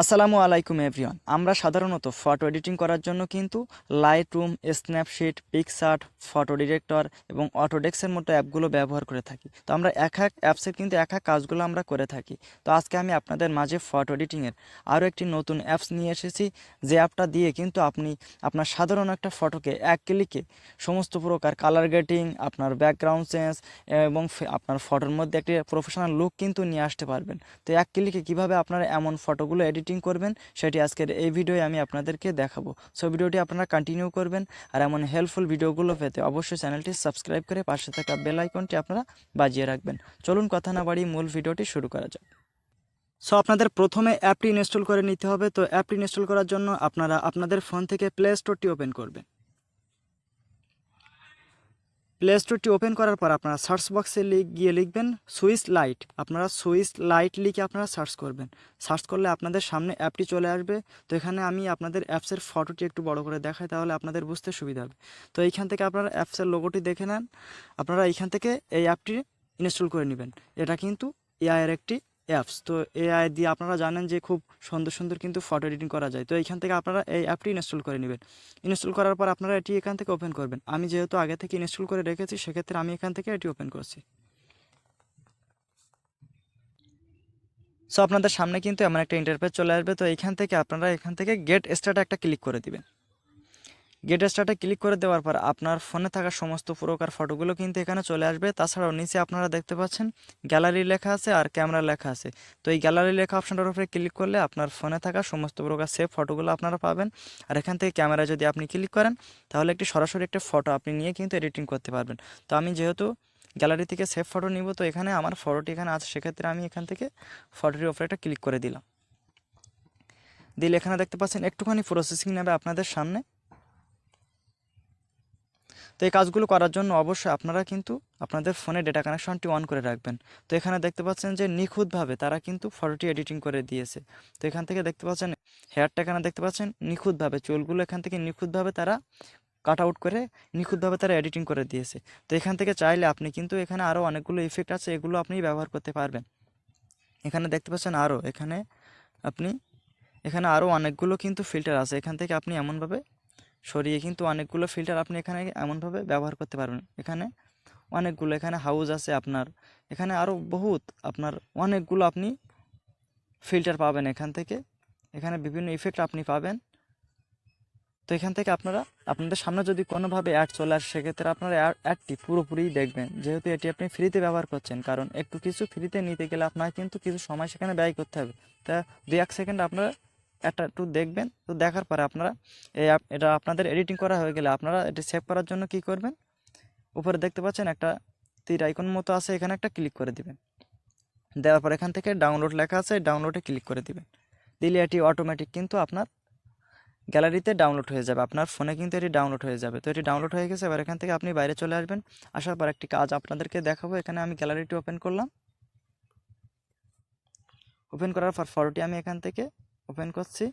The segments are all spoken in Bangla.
আসসালামু আলাইকুম এভরিওয়ান আমরা সাধারণত ফটো এডিটিং করার জন্য কিন্তু Lightroom Snapseed PicsArt photo director এবং অটোডেক্সের মতো অ্যাপগুলো ব্যবহার করে থাকি। তো আমরা এক এক অ্যাপসের কিন্তু এক এক কাজগুলো আমরা করে থাকি। তো আজকে আমি আপনাদের মাঝে ফটো এডিটিংয়ের আরও একটি নতুন অ্যাপস নিয়ে এসেছি। যে অ্যাপটা দিয়ে কিন্তু আপনি আপনার সাধারণ একটা ফটোকে এক ক্লিকে সমস্ত প্রকার কালার গেটিং আপনার ব্যাকগ্রাউন্ড চেঞ্জ এবং আপনার ফটোর মধ্যে একটি প্রফেশনাল লুক কিন্তু নিয়ে আসতে পারবেন। তো এক ক্লিকে কীভাবে আপনারা এমন ফটোগুলো এডিটিং করবেন, সেটি আজকের এই ভিডিওয়ে আমি আপনাদেরকে দেখাবো। সো ভিডিওটি আপনারা কন্টিনিউ করবেন, আর এমন হেল্পফুল ভিডিওগুলো পেতে অবশ্যই চ্যানেলটি সাবস্ক্রাইব করে পাশে থাকা বেল আইকনটি আপনারা বাজিয়ে রাখবেন। চলুন কথা না বাড়ি মূল ভিডিওটি শুরু করা যাক। সো আপনাদের প্রথমে অ্যাপটি ইনস্টল করে নিতে হবে। তো অ্যাপটি ইনস্টল করার জন্য আপনারা আপনাদের ফোন থেকে প্লে স্টোরটি ওপেন করবেন। প্লে স্টোরটি ওপেন করার পর আপনারা সার্চ বক্সে গিয়ে লিখবেন সুইচ লাইট আপনারা সুইচ লাইট লিখে আপনারা সার্চ করবেন। সার্চ করলে আপনাদের সামনে অ্যাপটি চলে আসবে। তো এখানে আমি আপনাদের অ্যাপসের ফটোটি একটু বড় করে দেখাই, তাহলে আপনাদের বুঝতে সুবিধা হবে। তো এইখান থেকে আপনারা অ্যাপসের লোগোটি দেখে নেন। আপনারা এইখান থেকে এই অ্যাপটি ইনস্টল করে নেবেন। এটা কিন্তু এআইয়ের একটি অ্যাপস তো এআই দিয়ে আপনারা জানেন যে খুব সুন্দর সুন্দর কিন্তু ফটো এডিটিং করা যায়। তো এইখান থেকে আপনারা এই অ্যাপটি ইনস্টল করে নেবেন। ইনস্টল করার পর আপনারা এটি এখান থেকে ওপেন করবেন। আমি যেহেতু আগে থেকে ইনস্টল করে রেখেছি, সেক্ষেত্রে আমি এখান থেকে এটি ওপেন করছি। সো আপনাদের সামনে কিন্তু এমন একটা ইন্টারফেস চলে আসবে। তো এইখান থেকে আপনারা এখান থেকে গেট স্টার্টে একটা ক্লিক করে দিবেন। গেট স্টার্টে ক্লিক করে দেওয়ার পর আপনার ফোনে থাকা সমস্ত প্রকার ফটোগুলো কিন্তু এখানে চলে আসবে। তাছাড়াও নিচে আপনারা দেখতে পাচ্ছেন গ্যালারি লেখা আছে আর ক্যামেরা লেখা আছে। তো এই গ্যালারি লেখা অপশানটার উপরে ক্লিক করলে আপনার ফোনে থাকা সমস্ত প্রকার সেভ ফটোগুলো আপনারা পাবেন। আর এখান থেকে ক্যামেরা যদি আপনি ক্লিক করেন, তাহলে একটি সরাসরি একটা ফটো আপনি নিয়ে কিন্তু এডিটিং করতে পারবেন। তো আমি যেহেতু গ্যালারি থেকে সেভ ফটো নিব, তো এখানে আমার ফটোটি এখানে আছে, সেক্ষেত্রে আমি এখান থেকে ফটোটির উপরে একটা ক্লিক করে দিলাম। দিলে এখানে দেখতে পাচ্ছেন একটুখানি প্রসেসিং নেবে আপনাদের সামনে। তো এই কাজগুলো করার জন্য অবশ্যই আপনারা কিন্তু আপনাদের ফোনে ডেটা কানেকশনটি অন করে রাখবেন। তো এখানে দেখতে পাচ্ছেন যে নিখুঁতভাবে তারা কিন্তু ফটোটি এডিটিং করে দিয়েছে। তো এখান থেকে দেখতে পাচ্ছেন হেয়ারটা এখানে দেখতে পাচ্ছেন নিখুঁতভাবে, চুলগুলো এখান থেকে নিখুঁতভাবে তারা কাট আউট করে নিখুঁতভাবে তারা এডিটিং করে দিয়েছে। তো এখান থেকে চাইলে আপনি কিন্তু এখানে আরও অনেকগুলো ইফেক্ট আছে, এগুলো আপনি ব্যবহার করতে পারবেন। এখানে দেখতে পাচ্ছেন আরও এখানে আপনি, এখানে আরও অনেকগুলো কিন্তু ফিল্টার আছে। এখান থেকে আপনি এমনভাবে সরিয়ে কিন্তু অনেকগুলো ফিল্টার আপনি এখানে এমনভাবে ব্যবহার করতে পারবেন। এখানে অনেকগুলো, এখানে হাউস আছে আপনার, এখানে আরও বহুত আপনার অনেকগুলো আপনি ফিল্টার পাবেন এখান থেকে। এখানে বিভিন্ন ইফেক্ট আপনি পাবেন। তো এখান থেকে আপনারা, আপনাদের সামনে যদি কোনোভাবে অ্যাড চলে আসে, সেক্ষেত্রে আপনারা অ্যাডটি পুরোপুরি দেখবেন। যেহেতু এটি আপনি ফ্রিতে ব্যবহার করছেন, কারণ একটু কিছু ফ্রিতে নিতে গেলে আপনার কিন্তু কিছু সময় সেখানে ব্যয় করতে হবে। তা দু এক সেকেন্ড আপনারা একটা একটু দেখবেন, তো দেখার পরে আপনারা এই এটা আপনাদের এডিটিং করা হয়ে গেলে আপনারা এটি সেভ করার জন্য কি করবেন? উপরে দেখতে পাচ্ছেন একটা তীর আইকন মতো আছে, এখানে একটা ক্লিক করে দিবেন। দেওয়ার পর এখান থেকে ডাউনলোড লেখা আছে ডাউনলোডে ক্লিক করে দিবেন। দিলে এটি অটোমেটিক কিন্তু আপনার গ্যালারিতে ডাউনলোড হয়ে যাবে, আপনার ফোনে কিন্তু এটি ডাউনলোড হয়ে যাবে। তো এটি ডাউনলোড হয়ে গেছে, এবার এখান থেকে আপনি বাইরে চলে আসবেন, আসার পর একটি কাজ আপনাদেরকে দেখাবো, এখানে আমি গ্যালারিটি ওপেন করলাম। ওপেন করার পর ফটোটি আমি এখান থেকে ওপেন করছি।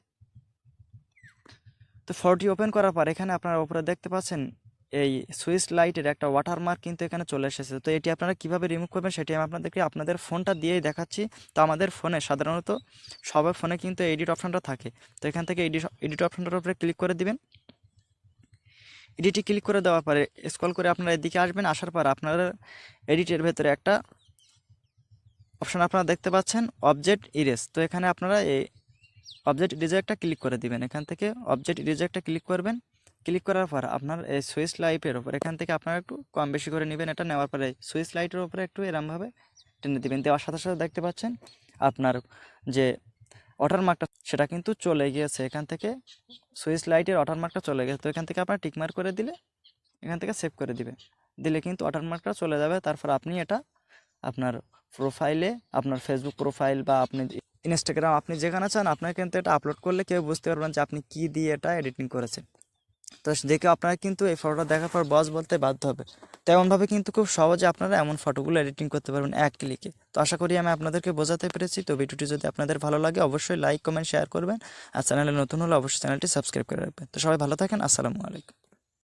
তো ফটোটি ওপেন করার পর এখানে আপনারা উপরে দেখতে পাচ্ছেন এই সুইচ লাইটের একটা ওয়াটারমার্ক কিন্তু এখানে চলে এসেছে। তো এটি আপনারা কীভাবে রিমুভ করবেন সেটি আমি আপনাদেরকে আপনাদের ফোনটা দিয়েই দেখাচ্ছি। তো আমাদের ফোনে সাধারণত সবার ফোনে কিন্তু এডিট অপশানটা থাকে। তো এখান থেকে এডিট এডিট অপশানটার উপরে ক্লিক করে দিবেন। এডিটে ক্লিক করে দেওয়ার পরে স্কল করে আপনারা এদিকে আসবেন। আসার পর আপনারা এডিটের ভেতরে একটা অপশান আপনারা দেখতে পাচ্ছেন অবজেক্ট ইরেস তো এখানে আপনারা এই অবজেক্ট ইরেজে একটা ক্লিক করে দিবেন। এখান থেকে অবজেক্ট ইরেজে একটা ক্লিক করবেন। ক্লিক করার পর আপনার এই সুইচ লাইটের ওপর এখান থেকে আপনারা একটু কম বেশি করে নেবেন। এটা নেওয়ার পরে সুইচ লাইটের উপরে একটু এরমভাবে টেনে দিবেন। দেওয়ার সাথে সাথে দেখতে পাচ্ছেন আপনার যে ওয়াটারমার্কটা সেটা কিন্তু চলে গিয়েছে। এখান থেকে সুইচ লাইটের ওয়াটারমার্কটা চলে গেছে তো এখান থেকে আপনার টিকমার্ক করে দিলে এখান থেকে সেভ করে দিবেন। দিলে কিন্তু ওয়াটারমার্কটা চলে যাবে। তারপর আপনি এটা আপনার প্রোফাইলে আপনার ফেসবুক প্রোফাইল বা আপনি ইনস্টাগ্রাম আপনি যেখানে চান, আপনার কিন্তু এটা আপলোড করলে কেউ বুঝতে পারবেন যে আপনি কী দিয়ে এটা এডিটিং করেছেন। তো দেখে আপনারা কিন্তু এই ফটোটা দেখার পর বস বলতে বাধ্য হবে। তেমনভাবে কিন্তু খুব সহজে আপনারা এমন ফটোগুলো এডিটিং করতে পারবেন এক ক্লিকে তো আশা করি আমি আপনাদেরকে বোঝাতে পেরেছি। তো ভিডিওটি যদি আপনাদের ভালো লাগে, অবশ্যই লাইক কমেন্ট শেয়ার করবেন। আর চ্যানেলে নতুন হলে অবশ্যই চ্যানেলটি সাবস্ক্রাইব করে রাখবেন। তো সবাই ভালো থাকেন, আসসালামু আলাইকুম।